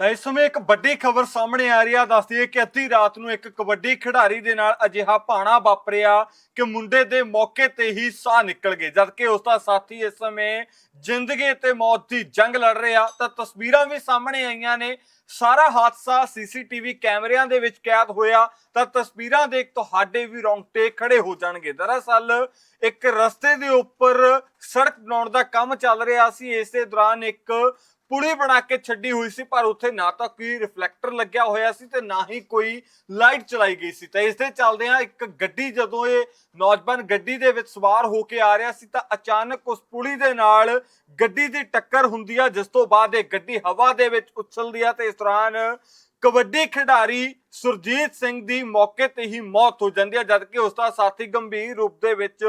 ਤਾਂ ਇਸ ਸਮੇਂ ਇੱਕ ਵੱਡੀ ਖਬਰ ਸਾਹਮਣੇ ਆ ਰਹੀ ਆ, ਦੱਸਦੀ ਹੈ ਕਿ ਅੱਧੀ ਰਾਤ ਨੂੰ ਇੱਕ ਕਬੱਡੀ ਖਿਡਾਰੀ ਦੇ ਨਾਲ ਅਜਿਹਾ ਭਾਣਾ ਵਾਪਰਿਆ ਕਿ ਮੁੰਡੇ ਦੇ ਮੌਕੇ ਤੇ ਹੀ ਸਾਹ ਨਿਕਲ ਗਏ। ਜਦਕਿ ਉਸ ਦਾ ਸਾਥੀ ਇਸ ਸਮੇਂ ਜ਼ਿੰਦਗੀ ਤੇ ਮੌਤ ਦੀ ਜੰਗ ਲੜ ਰਿਹਾ, ਤਾਂ ਤਸਵੀਰਾਂ ਵੀ ਸਾਹਮਣੇ ਆਈਆਂ ਨੇ। ਸਾਰਾ ਹਾਦਸਾ ਸੀਸੀਟੀਵੀ ਕੈਮਰਿਆਂ ਦੇ ਵਿੱਚ ਕੈਦ ਹੋਇਆ, ਤਾਂ ਤਸਵੀਰਾਂ ਦੇਖ ਤੁਹਾਡੇ ਵੀ ਰੌਂਗਟੇ ਖੜੇ ਹੋ ਜਾਣਗੇ। ਦਰਅਸਲ ਇੱਕ ਰਸਤੇ ਦੇ ਉੱਪਰ ਸੜਕ ਬਣਾਉਣ ਦਾ ਕੰਮ ਚੱਲ ਰਿਹਾ ਸੀ। ਇਸ ਦੇ ਦੌਰਾਨ ਇੱਕ ਪੁਲੀ ਬਣਾ ਕੇ ਛੱਡੀ ਹੋਈ ਸੀ, ਪਰ ਉੱਥੇ ਨਾ ਤਾਂ ਕੋਈ ਰਿਫਲੈਕਟਰ ਲੱਗਿਆ ਹੋਇਆ ਸੀ ਤੇ ਨਾ ਹੀ ਕੋਈ ਲਾਈਟ ਚਲਾਈ ਗਈ ਸੀ। ਤਾਂ ਇਸ ਦੇ ਚੱਲਦਿਆਂ ਇੱਕ ਗੱਡੀ, ਜਦੋਂ ਇਹ ਨੌਜਵਾਨ ਗੱਡੀ ਦੇ ਵਿੱਚ ਸਵਾਰ ਹੋ ਕੇ ਆ ਰਿਹਾ ਸੀ, ਤਾਂ ਅਚਾਨਕ ਉਸ ਪੁਲੀ ਦੇ ਨਾਲ ਗੱਡੀ ਦੀ ਟੱਕਰ ਹੁੰਦੀ ਆ, ਜਿਸ ਤੋਂ ਬਾਅਦ ਇਹ ਗੱਡੀ ਹਵਾ ਦੇ ਵਿੱਚ ਉਛਲਦੀ ਆ ਤੇ ਇਸ ਦੌਰਾਨ ਕਬੱਡੀ ਖਿਡਾਰੀ ਸੁਰਜੀਤ ਸਿੰਘ ਦੀ ਮੌਕੇ ਤੇ ਹੀ ਮੌਤ ਹੋ ਜਾਂਦੀ ਹੈ, ਜਦਕਿ ਉਸ ਦਾ ਸਾਥੀ ਗੰਭੀਰ ਰੂਪ ਦੇ ਵਿੱਚ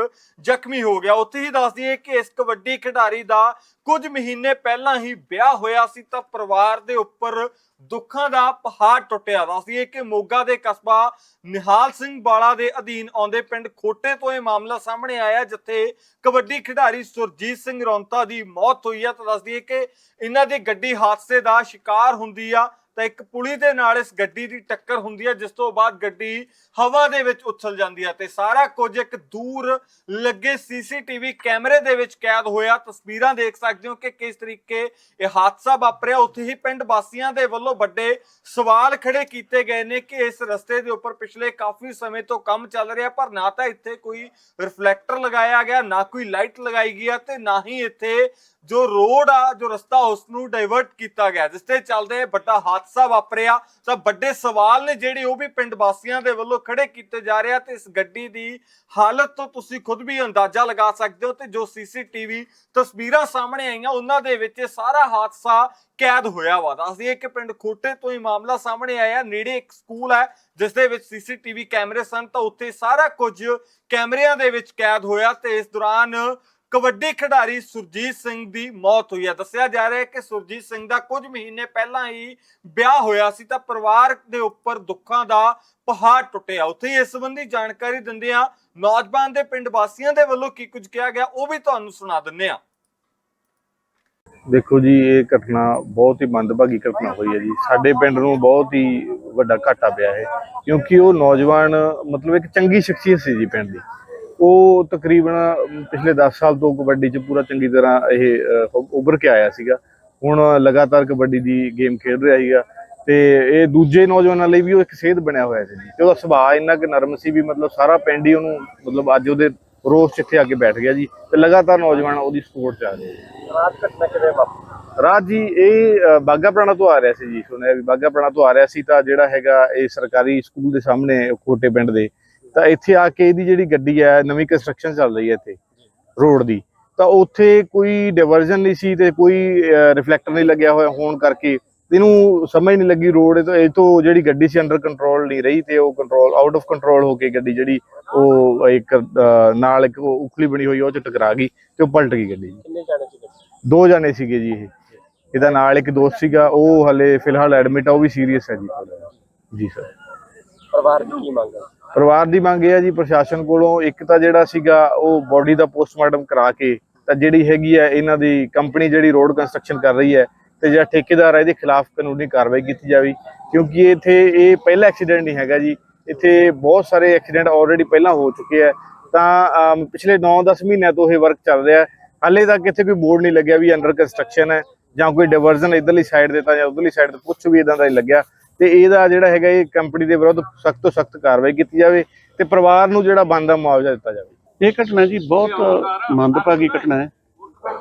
ਜ਼ਖਮੀ ਹੋ ਗਿਆ। ਉੱਥੇ ਹੀ ਦੱਸ ਦਈਏ ਕਿ ਇਸ ਕਬੱਡੀ ਖਿਡਾਰੀ ਦਾ ਕੁਝ ਮਹੀਨੇ ਪਹਿਲਾਂ ਹੀ ਵਿਆਹ ਹੋਇਆ ਸੀ, ਤਾਂ ਪਰਿਵਾਰ ਦੇ ਉੱਪਰ ਦੁੱਖਾਂ ਦਾ ਪਹਾੜ ਟੁੱਟਿਆ। ਦੱਸ ਦਈਏ ਕਿ ਮੋਗਾ ਦੇ ਕਸਬਾ ਨਿਹਾਲ ਸਿੰਘ ਬਾਲਾ ਦੇ ਅਧੀਨ ਆਉਂਦੇ ਪਿੰਡ ਖੋਟੇ ਤੋਂ ਇਹ ਮਾਮਲਾ ਸਾਹਮਣੇ ਆਇਆ, ਜਿੱਥੇ ਕਬੱਡੀ ਖਿਡਾਰੀ ਸੁਰਜੀਤ ਸਿੰਘ ਰੌਂਤਾ ਦੀ ਮੌਤ ਹੋਈ ਹੈ। ਤਾਂ ਦੱਸ ਦਈਏ ਕਿ ਇਹਨਾਂ ਦੀ ਗੱਡੀ ਹਾਦਸੇ ਦਾ ਸ਼ਿਕਾਰ ਹੁੰਦੀ ਆ ਤਾਂ ਇੱਕ ਪੁਲੀ ਦੇ ਨਾਲ ਇਸ ਗੱਡੀ ਦੀ ਟੱਕਰ ਹੁੰਦੀ ਹੈ, ਜਿਸ ਤੋਂ ਬਾਅਦ ਗੱਡੀ ਹਵਾ ਦੇ ਵਿੱਚ ਉਛਲ ਜਾਂਦੀ ਹੈ ਤੇ ਸਾਰਾ ਕੁਝ ਇੱਕ ਦੂਰ ਲੱਗੇ ਸੀਸੀਟੀਵੀ ਕੈਮਰੇ ਦੇ ਵਿੱਚ ਕੈਦ ਹੋਇਆ। ਤਸਵੀਰਾਂ ਦੇਖ ਸਕਦੇ ਹੋ ਕਿ ਕਿਸ ਤਰੀਕੇ ਇਹ ਹਾਦਸਾ ਵਾਪਰਿਆ। ਉੱਥੇ ਹੀ ਪਿੰਡ ਵਾਸੀਆਂ ਦੇ ਵੱਲੋਂ ਵੱਡੇ ਸਵਾਲ ਖੜੇ ਕੀਤੇ ਗਏ ਨੇ ਕਿ ਇਸ ਰਸਤੇ ਦੇ ਉੱਪਰ ਪਿਛਲੇ ਕਾਫੀ ਸਮੇਂ ਤੋਂ ਕੰਮ ਚੱਲ ਰਿਹਾ, ਪਰ ਨਾ ਤਾਂ ਇੱਥੇ ਕੋਈ ਰਿਫਲੈਕਟਰ ਲਗਾਇਆ ਗਿਆ, ਨਾ ਕੋਈ ਲਾਈਟ ਲਗਾਈ ਗਈ ਹੈ ਤੇ ਨਾ ਹੀ ਇੱਥੇ ਜੋ ਰੋਡ ਆ, ਜੋ ਰਸਤਾ ਉਸ ਨੂੰ ਡਾਇਵਰਟ ਕੀਤਾ ਗਿਆ, ਜਿਸ ਤੇ ਚੱਲਦੇ ਵੱਡਾ ਹਾਦਸਾ ਵਾਪਰਿਆ, ਤਾਂ ਵੱਡੇ ਸਵਾਲ ਨੇ ਜਿਹੜੇ ਉਹ ਵੀ ਪਿੰਡ ਵਾਸੀਆਂ ਦੇ ਵੱਲੋਂ ਖੜੇ ਕੀਤੇ ਜਾ ਰਹੇ ਤੇ ਇਸ ਗੱਡੀ ਦੀ ਹਾਲਤ ਤੋਂ ਤੁਸੀਂ ਖੁਦ ਵੀ ਅੰਦਾਜ਼ਾ ਲਗਾ ਸਕਦੇ ਹੋ ਤੇ ਜੋ ਸੀਸੀਟੀਵੀ ਤਸਵੀਰਾਂ ਸਾਹਮਣੇ ਆਈਆਂ, ਉਹਨਾਂ ਦੇ ਵਿੱਚ ਇਹ ਸਾਰਾ ਹਾਦਸਾ ਕੈਦ ਹੋਇਆ ਵਾ। ਦੱਸਦੀ ਹੈ ਕਿ ਪਿੰਡ ਖੋਟੇ ਤੋਂ ਹੀ ਮਾਮਲਾ ਸਾਹਮਣੇ ਆਇਆ, ਨੇੜੇ ਇੱਕ ਸਕੂਲ ਹੈ, ਜਿਸ ਦੇ ਵਿੱਚ ਸੀਸੀਟੀਵੀ ਕੈਮਰੇ ਸਨ, ਤਾਂ ਉੱਥੇ ਸਾਰਾ ਕੁਝ ਕੈਮਰਿਆਂ ਦੇ ਵਿੱਚ ਕੈਦ ਹੋਇਆ ਤੇ ਇਸ ਦੌਰਾਨ ਕਬੱਡੀ ਖਿਡਾਰੀ ਸੁਰਜੀਤ ਸਿੰਘ ਦੀ ਮੌਤ ਹੋਈ ਹੈ। ਦੱਸਿਆ ਜਾ ਰਿਹਾ ਹੈ ਕਿ ਸੁਰਜੀਤ ਸਿੰਘ ਦਾ ਕੁਝ ਮਹੀਨੇ ਪਹਿਲਾਂ ਹੀ ਵਿਆਹ ਹੋਇਆ ਸੀ ਤਾਂ ਪਰਿਵਾਰ ਦੇ ਉੱਪਰ ਦੁੱਖਾਂ ਦਾ ਪਹਾੜ ਟੁੱਟਿਆ। ਉੱਥੇ ਇਸ ਸੰਬੰਧੀ ਜਾਣਕਾਰੀ ਦਿੰਦਿਆਂ ਨੌਜਵਾਨ ਦੇ ਪਿੰਡ ਵਾਸੀਆਂ ਦੇ ਵੱਲੋਂ ਕੀ ਕੁਝ ਕਿਹਾ ਗਿਆ, ਉਹ ਵੀ ਤੁਹਾਨੂੰ ਸੁਣਾ ਦਿੰਨੇ ਆ ਦੇਖੋ ਜੀ, ਇਹ ਘਟਨਾ ਬਹੁਤ ਹੀ ਮੰਦਭਾਗੀ ਘਟਨਾ ਹੋਈ ਹੈ ਜੀ। ਸਾਡੇ ਪਿੰਡ ਨੂੰ ਬਹੁਤ ਹੀ ਵੱਡਾ ਘਾਟਾ ਪਿਆ ਹੈ, ਕਿਉਂਕਿ ਉਹ ਨੌਜਵਾਨ ਮਤਲਬ ਇੱਕ ਚੰਗੀ ਸ਼ਖਸੀਅਤ ਸੀ ਜੀ ਪਿੰਡ ਦੀ। ਉਹ ਤਕਰੀਬਨ ਪਿਛਲੇ 10 ਸਾਲ ਤੋਂ ਕਬੱਡੀ 'ਚ ਪੂਰਾ ਚੰਗੀ ਤਰ੍ਹਾਂ ਇਹ ਉੱਭਰ ਕੇ ਆਇਆ ਸੀਗਾ। ਹੁਣ ਲਗਾਤਾਰ ਕਬੱਡੀ ਦੀ ਗੇਮ ਖੇਡ ਰਿਹਾ ਸੀਗਾ ਤੇ ਇਹ ਦੂਜੇ ਨੌਜਵਾਨਾਂ ਲਈ ਵੀ ਉਹ ਇੱਕ ਸੇਧ ਬਣਿਆ ਹੋਇਆ ਸੀ ਜੀ। ਤੇ ਉਹਦਾ ਸੁਭਾਅ ਇੰਨਾ ਕਿ ਨਰਮ ਸੀ ਵੀ ਮਤਲਬ ਸਾਰਾ ਪਿੰਡ ਹੀ ਉਹਨੂੰ ਮਤਲਬ ਅੱਜ ਉਹਦੇ ਰੋਸ 'ਚ ਇੱਥੇ ਆ ਕੇ ਬੈਠ ਗਿਆ ਜੀ ਤੇ ਲਗਾਤਾਰ ਨੌਜਵਾਨ ਉਹਦੀ ਸਪੋਰਟ 'ਚ ਆ ਰਹੇ ਰਾਤ ਘਟਨਾ ਕਿਵੇਂ ਵਾਪਰੀ? ਰਾਜ ਜੀ ਇਹ ਬਾਘਾ ਪੁਰਾਣਾ ਤੋਂ ਆ ਰਿਹਾ ਸੀ ਜੀ ਸੁਣਿਆ ਵੀ ਬਾਘਾ ਪੁਰਾਣਾ ਤੋਂ ਆ ਰਿਹਾ ਸੀ ਤਾਂ ਜਿਹੜਾ ਹੈਗਾ ਇਹ ਸਰਕਾਰੀ ਸਕੂਲ ਦੇ ਸਾਹਮਣੇ ਕੋਟੇ ਪਿੰਡ ਦੇ ਤਾਂ ਇੱਥੇ ਆ ਕੇ ਇਹਦੀ ਜਿਹੜੀ ਗੱਡੀ ਹੈ ਨਵੀਂ ਕੰਸਟਰਕਸ਼ਨ ਚੱਲ ਰਹੀ ਹੈ ਇੱਥੇ ਰੋਡ ਦੀ। ਤਾਂ ਉੱਥੇ ਕੋਈ ਡਿਵਰਜਨ ਨਹੀਂ ਸੀ ਤੇ ਕੋਈ ਰਿਫਲੈਕਟਰ ਨਹੀਂ ਲੱਗਿਆ ਹੋਇਆ ਹੋਣ ਕਰਕੇ। ਇਹਨੂੰ ਸਮਝ ਨਹੀਂ ਲੱਗੀ ਰੋਡ ਤੋਂ ਇਹ ਤੋਂ ਜਿਹੜੀ ਗੱਡੀ ਸੀ ਅੰਡਰ ਕੰਟਰੋਲ ਨਹੀਂ ਰਹੀ ਤੇ ਉਹ ਕੰਟਰੋਲ ਆਊਟ ਆਫ ਕੰਟਰੋਲ ਹੋ ਕੇ ਗੱਡੀ ਜਿਹੜੀ ਉਹ ਇੱਕ ਨਾਲ ਇੱਕ ਉਖਲੀ ਬਣੀ ਹੋਈ ਉਹ ਚ ਟਕਰਾ ਗਈ ਤੇ ਉਹ ਪਲਟ ਗਈ ਗੱਡੀ ਕਿੰਨੇ ਜਾਣੇ ਸੀ ਗੱਡੀ? ਦੋ ਜਾਣੇ ਸੀਗੇ ਜੀ ਇਹ। ਇਹਦਾ ਨਾਲ ਇੱਕ ਦੋਸਤ ਸੀਗਾ ਉਹ ਹਲੇ ਫਿਲਹਾਲ ਐਡਮਿਟ ਆ ਉਹ ਵੀ ਸੀਰੀਅਸ ਹੈ ਜੀ। ਜੀ ਸਰ ਪਰਿਵਾਰ ਦੀ ਕੀ ਮੰਗ ਹੈ ਪਰਿਵਾਰ ਦੀ ਮੰਗ ਇਹ ਹੈ ਜੀ, ਪ੍ਰਸ਼ਾਸਨ ਕੋਲੋਂ ਇੱਕ ਤਾਂ ਜਿਹੜਾ ਸੀਗਾ ਉਹ ਬੋਡੀ ਦਾ ਪੋਸਟਮਾਰਟਮ ਕਰਾ ਕੇ ਤਾਂ ਜਿਹੜੀ ਹੈਗੀ ਹੈ ਇਹਨਾਂ ਦੀ ਕੰਪਨੀ ਜਿਹੜੀ ਰੋਡ ਕੰਸਟਰਕਸ਼ਨ ਕਰ ਰਹੀ ਹੈ ਤੇ ਜਿਹੜਾ ਠੇਕੇਦਾਰ ਹੈ ਇਹਦੇ ਖਿਲਾਫ ਕਾਨੂੰਨੀ ਕਾਰਵਾਈ ਕੀਤੀ ਜਾਵੇ। ਕਿਉਂਕਿ ਇੱਥੇ ਇਹ ਪਹਿਲਾ ਐਕਸੀਡੈਂਟ ਨਹੀਂ ਹੈਗਾ ਜੀ। ਇੱਥੇ ਬਹੁਤ ਸਾਰੇ ਐਕਸੀਡੈਂਟ ਆਲਰੇਡੀ ਪਹਿਲਾਂ ਹੋ ਚੁੱਕੇ ਆ। ਤਾਂ ਪਿਛਲੇ 9-10 ਮਹੀਨਿਆਂ ਤੋਂ ਇਹ ਵਰਕ ਚੱਲ ਰਿਹਾ। ਹਾਲੇ ਤੱਕ ਇੱਥੇ ਕੋਈ ਬੋਰਡ ਨਹੀਂ ਲੱਗਿਆ ਵੀ ਅੰਡਰ ਕੰਸਟਰਕਸ਼ਨ ਹੈ ਜਾਂ ਕੋਈ ਡਿਵਰਜ਼ਨ ਇਧਰਲੀ ਸਾਈਡ ਦੇ ਤਾਂ ਜਾਂ ਉਧਰਲੀ ਸਾਈਡ ਤੇ ਕੁਝ ਵੀ ਇਦਾਂ ਦਾ ਨਹੀਂ ਲੱਗਿਆ। ਤੇ ਇਹਦਾ ਜਿਹੜਾ ਹੈਗਾ ਇਹ ਕੰਪਨੀ ਦੇ ਵਿਰੁੱਧ ਸਖਤ ਤੋਂ ਸਖਤ ਕਾਰਵਾਈ ਕੀਤੀ ਜਾਵੇ ਤੇ ਪਰਿਵਾਰ ਨੂੰ ਜਿਹੜਾ ਬਣਦਾ ਮੁਆਵਜ਼ਾ ਦਿੱਤਾ ਜਾਵੇ ਇਹ ਘਟਨਾ ਜੀ ਬਹੁਤ ਮੰਦਭਾਗੀ ਘਟਨਾ ਹੈ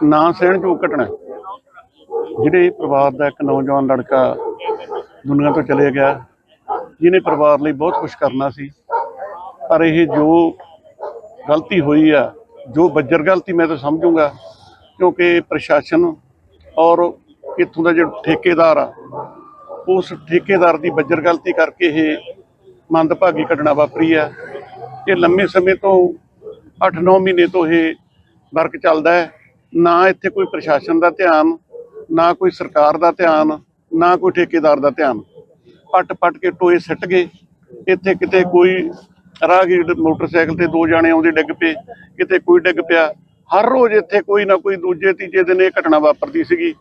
ਨਾ ਸਹਿਣਯੋਗ ਘਟਨਾ ਹੈ। ਜਿਹੜੇ ਪਰਿਵਾਰ ਦਾ ਇੱਕ ਨੌਜਵਾਨ ਲੜਕਾ ਦੁਨੀਆ ਤੋਂ ਚਲੇ ਗਿਆ, ਜਿਹਨੇ ਪਰਿਵਾਰ ਲਈ ਬਹੁਤ ਕੁਝ ਕਰਨਾ ਸੀ, ਪਰ ਇਹ ਜੋ ਗਲਤੀ ਹੋਈ ਆ, ਜੋ ਬੱਜਰ ਗਲਤੀ ਮੈਂ ਤਾਂ ਸਮਝੂੰਗਾ, ਕਿਉਂਕਿ ਪ੍ਰਸ਼ਾਸਨ ਔਰ ਇੱਥੋਂ ਦਾ ਜਿਹੜਾ ਠੇਕੇਦਾਰ ਆ ਉਸ ਠੇਕੇਦਾਰ ਦੀ ਬੱਜਰ ਗਲਤੀ ਕਰਕੇ ਇਹ ਮੰਦਭਾਗੀ ਘਟਨਾ ਵਾਪਰੀ ਆ ਇਹ ਲੰਮੇ ਸਮੇਂ ਤੋਂ 8-9 ਮਹੀਨੇ ਤੋਂ ਇਹ ਵਰਕ ਚੱਲਦਾ ਹੈ। ਨਾ ਇੱਥੇ ਕੋਈ ਪ੍ਰਸ਼ਾਸਨ ਦਾ ਧਿਆਨ, ਨਾ ਕੋਈ ਸਰਕਾਰ ਦਾ ਧਿਆਨ, ਨਾ ਕੋਈ ਠੇਕੇਦਾਰ ਦਾ ਧਿਆਨ। ਪੱਟ ਪੱਟ ਕੇ ਟੋਏ ਸਿੱਟ ਗਏ। ਇੱਥੇ ਕਿਤੇ ਕੋਈ ਰਾਹਗੀਰ ਮੋਟਰਸਾਈਕਲ ਤੇ ਦੋ ਜਾਣੇ ਆਉਂਦੇ ਡਿੱਗ ਪਏ। ਕਿਤੇ ਕੋਈ ਡਿੱਗ ਪਿਆ। ਹਰ ਰੋਜ਼ ਇੱਥੇ ਕੋਈ ਨਾ ਕੋਈ ਦੂਜੇ ਤੀਜੇ ਦਿਨ ਇਹ ਘਟਨਾ ਵਾਪਰਦੀ ਸੀਗੀ।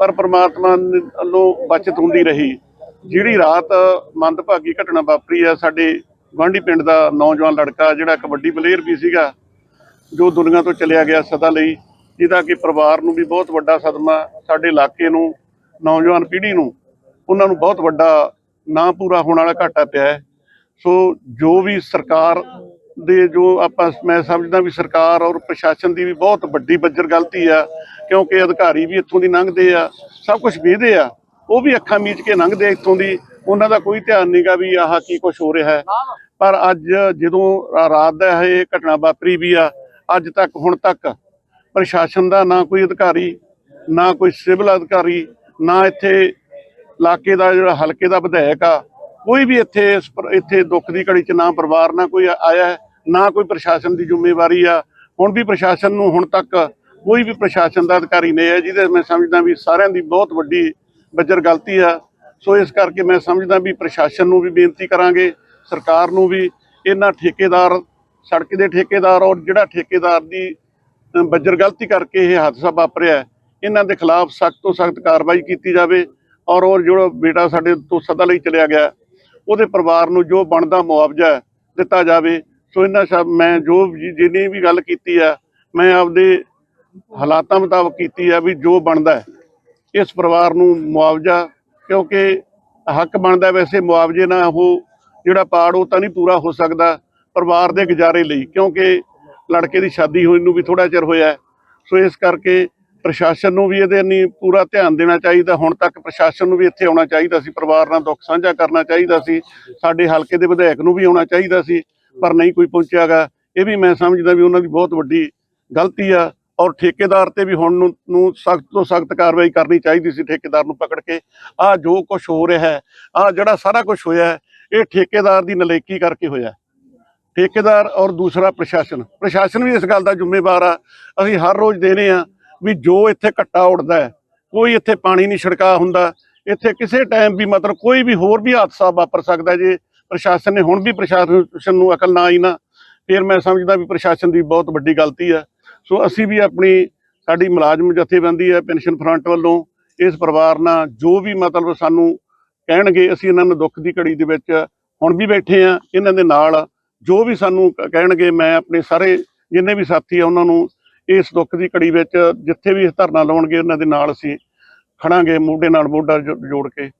ਪਰ ਪ੍ਰਮਾਤਮਾ ਵੱਲੋਂ ਬਚਤ ਹੁੰਦੀ ਰਹੀ। ਜਿਹੜੀ ਰਾਤ ਮੰਦਭਾਗੀ ਘਟਨਾ ਵਾਪਰੀ ਆ, ਸਾਡੇ ਗੁਆਂਢੀ ਪਿੰਡ ਦਾ ਨੌਜਵਾਨ ਲੜਕਾ, ਜਿਹੜਾ ਕਬੱਡੀ ਪਲੇਅਰ ਵੀ ਸੀਗਾ, ਜੋ ਦੁਨੀਆ ਤੋਂ ਚਲਿਆ ਗਿਆ ਸਦਾ ਲਈ, ਜਿਹਦਾ ਕਿ ਪਰਿਵਾਰ ਨੂੰ ਵੀ ਬਹੁਤ ਵੱਡਾ ਸਦਮਾ, ਸਾਡੇ ਇਲਾਕੇ ਨੂੰ, ਨੌਜਵਾਨ ਪੀੜ੍ਹੀ ਨੂੰ, ਉਹਨਾਂ ਨੂੰ ਬਹੁਤ ਵੱਡਾ ਨਾ ਪੂਰਾ ਹੋਣ ਵਾਲਾ ਘਾਟਾ ਪਿਆ ਹੈ। ਸੋ ਜੋ ਵੀ ਸਰਕਾਰ ਦੇ ਜੋ ਆਪਾਂ ਮੈਂ ਸਮਝਦਾ ਵੀ ਸਰਕਾਰ ਔਰ ਪ੍ਰਸ਼ਾਸਨ ਦੀ ਵੀ ਬਹੁਤ ਵੱਡੀ ਬੱਜਰ ਗਲਤੀ ਆ, ਕਿਉਂਕਿ ਅਧਿਕਾਰੀ ਵੀ ਇੱਥੋਂ ਦੀ ਲੰਘਦੇ ਆ, ਸਭ ਕੁਝ ਵੇਖਦੇ ਆ, ਉਹ ਵੀ ਅੱਖਾਂ ਮੀਚ ਕੇ ਲੰਘਦੇ ਇੱਥੋਂ ਦੀ, ਉਹਨਾਂ ਦਾ ਕੋਈ ਧਿਆਨ ਨਹੀਂਗਾ ਵੀ ਆਹ ਕੀ ਕੁਝ ਹੋ ਰਿਹਾ ਹੈ। ਪਰ ਅੱਜ ਜਦੋਂ ਰਾਤ ਦਾ ਇਹ ਘਟਨਾ ਵਾਪਰੀ ਵੀ ਆ, ਅੱਜ ਤੱਕ, ਹੁਣ ਤੱਕ ਪ੍ਰਸ਼ਾਸਨ ਦਾ ਨਾ ਕੋਈ ਅਧਿਕਾਰੀ, ਨਾ ਕੋਈ ਸਿਵਲ ਅਧਿਕਾਰੀ, ਨਾ ਇੱਥੇ ਇਲਾਕੇ ਦਾ ਜਿਹੜਾ ਹਲਕੇ ਦਾ ਵਿਧਾਇਕ ਆ, ਕੋਈ ਵੀ ਇੱਥੇ ਇਸ ਇੱਥੇ ਦੁੱਖ ਦੀ ਘੜੀ 'ਚ ਨਾ ਪਰਿਵਾਰ, ਨਾ ਕੋਈ ਆਇਆ ਨਾ ਕੋਈ ਪ੍ਰਸ਼ਾਸਨ ਦੀ ਜ਼ਿੰਮੇਵਾਰੀ ਆ। ਹੁਣ ਵੀ ਪ੍ਰਸ਼ਾਸਨ ਨੂੰ ਹੁਣ ਤੱਕ ਕੋਈ ਵੀ ਪ੍ਰਸ਼ਾਸਨ ਦਾ ਅਧਿਕਾਰੀ ਨਹੀਂ ਹੈ ਜਿਹਦੇ ਮੈਂ ਸਮਝਦਾ ਵੀ ਸਾਰਿਆਂ ਦੀ ਬਹੁਤ ਵੱਡੀ ਬੱਜਰ ਗਲਤੀ ਆ। ਸੋ ਇਸ ਕਰਕੇ ਮੈਂ ਸਮਝਦਾ ਵੀ ਪ੍ਰਸ਼ਾਸਨ ਨੂੰ ਵੀ ਬੇਨਤੀ ਕਰਾਂਗੇ ਸਰਕਾਰ ਨੂੰ ਵੀ। ਇਹਨਾਂ ਠੇਕੇਦਾਰ ਸੜਕ ਦੇ ਠੇਕੇਦਾਰ ਔਰ ਜਿਹੜਾ ਠੇਕੇਦਾਰ ਦੀ ਅ, ਬੱਜਰ ਗਲਤੀ ਕਰਕੇ ਇਹ ਹਾਦਸਾ ਵਾਪਰਿਆ ਇਹਨਾਂ ਦੇ ਖਿਲਾਫ ਸਖਤ ਤੋਂ ਸਖਤ ਕਾਰਵਾਈ ਕੀਤੀ ਜਾਵੇ ਔਰ ਉਹ ਜਿਹੜਾ ਬੇਟਾ ਸਾਡੇ ਤੋਂ ਸਦਾ ਲਈ ਚਲਿਆ ਗਿਆ ਉਹਦੇ ਪਰਿਵਾਰ ਨੂੰ ਜੋ ਬਣਦਾ ਮੁਆਵਜ਼ਾ ਦਿੱਤਾ ਜਾਵੇ ਸੋ ਇਹਨਾਂ ਸਭ ਮੈਂ ਜੋ ਵੀ- ਜਿੰਨੀ ਵੀ ਗੱਲ ਕੀਤੀ ਆ ਮੈਂ ਆਪਦੇ ਹਾਲਾਤਾਂ ਮੁਤਾਬਕ ਕੀਤੀ ਆ ਵੀ ਜੋ ਬਣਦਾ ਹੈ, ਇਸ ਪਰਿਵਾਰ ਨੂੰ ਮੁਆਵਜ਼ਾ ਕਿਉਂਕਿ ਹੱਕ ਬਣਦਾ ਵੈਸੇ ਮੁਆਵਜ਼ੇ ਨਾਲ ਉਹ ਜਿਹੜਾ ਪਾੜ ਉਹ ਤਾਂ ਨਹੀਂ ਪੂਰਾ ਹੋ ਸਕਦਾ ਪਰਿਵਾਰ ਦੇ ਗੁਜ਼ਾਰੇ ਲਈ ਕਿਉਂਕਿ ਲੜਕੇ ਦੀ ਸ਼ਾਦੀ ਹੋਈ ਨੂੰ ਵੀ ਥੋੜਾ ਚਿਰ ਹੋਇਆ ਸੋ ਇਸ ਕਰਕੇ ਪ੍ਰਸ਼ਾਸਨ ਨੂੰ ਵੀ ਇਹਦੇ ਨਹੀਂ ਪੂਰਾ ਧਿਆਨ ਦੇਣਾ ਚਾਹੀਦਾ ਹੁਣ ਤੱਕ ਪ੍ਰਸ਼ਾਸਨ ਨੂੰ ਵੀ ਇੱਥੇ ਆਉਣਾ ਚਾਹੀਦਾ ਸੀ ਪਰਿਵਾਰ ਨਾਲ ਦੁੱਖ ਸਾਂਝਾ ਕਰਨਾ ਚਾਹੀਦਾ ਸੀ ਸਾਡੇ ਹਲਕੇ ਦੇ ਵਿਧਾਇਕ ਨੂੰ ਵੀ ਆਉਣਾ ਚਾਹੀਦਾ ਸੀ। ਪਰ ਨਹੀਂ ਕੋਈ ਪਹੁੰਚਿਆਗਾ। ਇਹ ਵੀ ਮੈਂ ਸਮਝਦਾ ਵੀ ਉਹਨਾਂ ਦੀ ਬਹੁਤ ਵੱਡੀ ਗਲਤੀ ਆ ਔਰ ਠੇਕੇਦਾਰ ਤੇ ਵੀ ਹੁਣ ਨੂੰ ਸਖਤ ਤੋਂ ਸਖਤ ਕਾਰਵਾਈ ਕਰਨੀ ਚਾਹੀਦੀ ਸੀ ਠੇਕੇਦਾਰ ਨੂੰ ਪਕੜ ਕੇ। ਆ ਜੋ ਕੁਝ ਹੋ ਰਿਹਾ ਹੈ, ਆ ਜਿਹੜਾ ਸਾਰਾ ਕੁਝ ਹੋਇਆ ਇਹ ਠੇਕੇਦਾਰ ਦੀ ਨਲੇਕੀ ਕਰਕੇ ਹੋਇਆ ਠੇਕੇਦਾਰ ਔਰ ਦੂਸਰਾ ਪ੍ਰਸ਼ਾਸਨ। ਪ੍ਰਸ਼ਾਸਨ ਵੀ ਇਸ ਗੱਲ ਦਾ ਜ਼ਿੰਮੇਵਾਰ ਆ। ਅਸੀਂ ਹਰ ਰੋਜ਼ ਦੇਨੇ ਆ ਵੀ ਜੋ ਇੱਥੇ ਘੱਟਾ ਉੱਡਦਾ ਕੋਈ ਇੱਥੇ ਪਾਣੀ ਨਹੀਂ ਛਿੜਕਾ ਹੁੰਦਾ। ਇੱਥੇ ਕਿਸੇ ਟਾਈਮ ਵੀ ਮਤਲਬ ਕੋਈ ਵੀ ਹੋਰ ਵੀ ਹਾਦਸਾ ਵਾਪਰ ਸਕਦਾ ਜੇ ਪ੍ਰਸ਼ਾਸਨ ਨੇ ਹੁਣ ਵੀ ਪ੍ਰਸ਼ਾਸਨ ਨੂੰ ਅਕਲ ਨਾ ਆਈ ਨਾ, ਫਿਰ ਮੈਂ ਸਮਝਦਾ ਵੀ ਪ੍ਰਸ਼ਾਸਨ ਦੀ ਬਹੁਤ ਵੱਡੀ ਗਲਤੀ ਆ। ਸੋ ਅਸੀਂ ਵੀ ਆਪਣੀ ਸਾਡੀ ਮੁਲਾਜ਼ਮ ਜਥੇਬੰਦੀ ਹੈ, ਪੈਨਸ਼ਨ ਫਰੰਟ ਵੱਲੋਂ ਇਸ ਪਰਿਵਾਰ ਨਾਲ ਜੋ ਵੀ ਮਤਲਬ ਸਾਨੂੰ ਕਹਿਣਗੇ, ਅਸੀਂ ਇਹਨਾਂ ਨੂੰ ਦੁੱਖ ਦੀ ਘੜੀ ਦੇ ਵਿੱਚ ਹੁਣ ਵੀ ਬੈਠੇ ਆ ਇਹਨਾਂ ਦੇ ਨਾਲ ਜੋ ਵੀ ਸਾਨੂੰ ਕਹਿਣਗੇ, ਮੈਂ ਆਪਣੇ ਸਾਰੇ ਜਿੰਨੇ ਵੀ ਸਾਥੀ ਆ, ਉਹਨਾਂ ਨੂੰ ਇਸ ਦੁੱਖ ਦੀ ਘੜੀ ਵਿੱਚ ਜਿੱਥੇ ਵੀ ਧਰਨਾ ਲਾਉਣਗੇ, ਉਹਨਾਂ ਦੇ ਨਾਲ ਅਸੀਂ ਖੜਾਂਗੇ, ਮੋਢੇ ਨਾਲ ਮੋਢਾ ਜੋ- ਜੋੜ ਕੇ।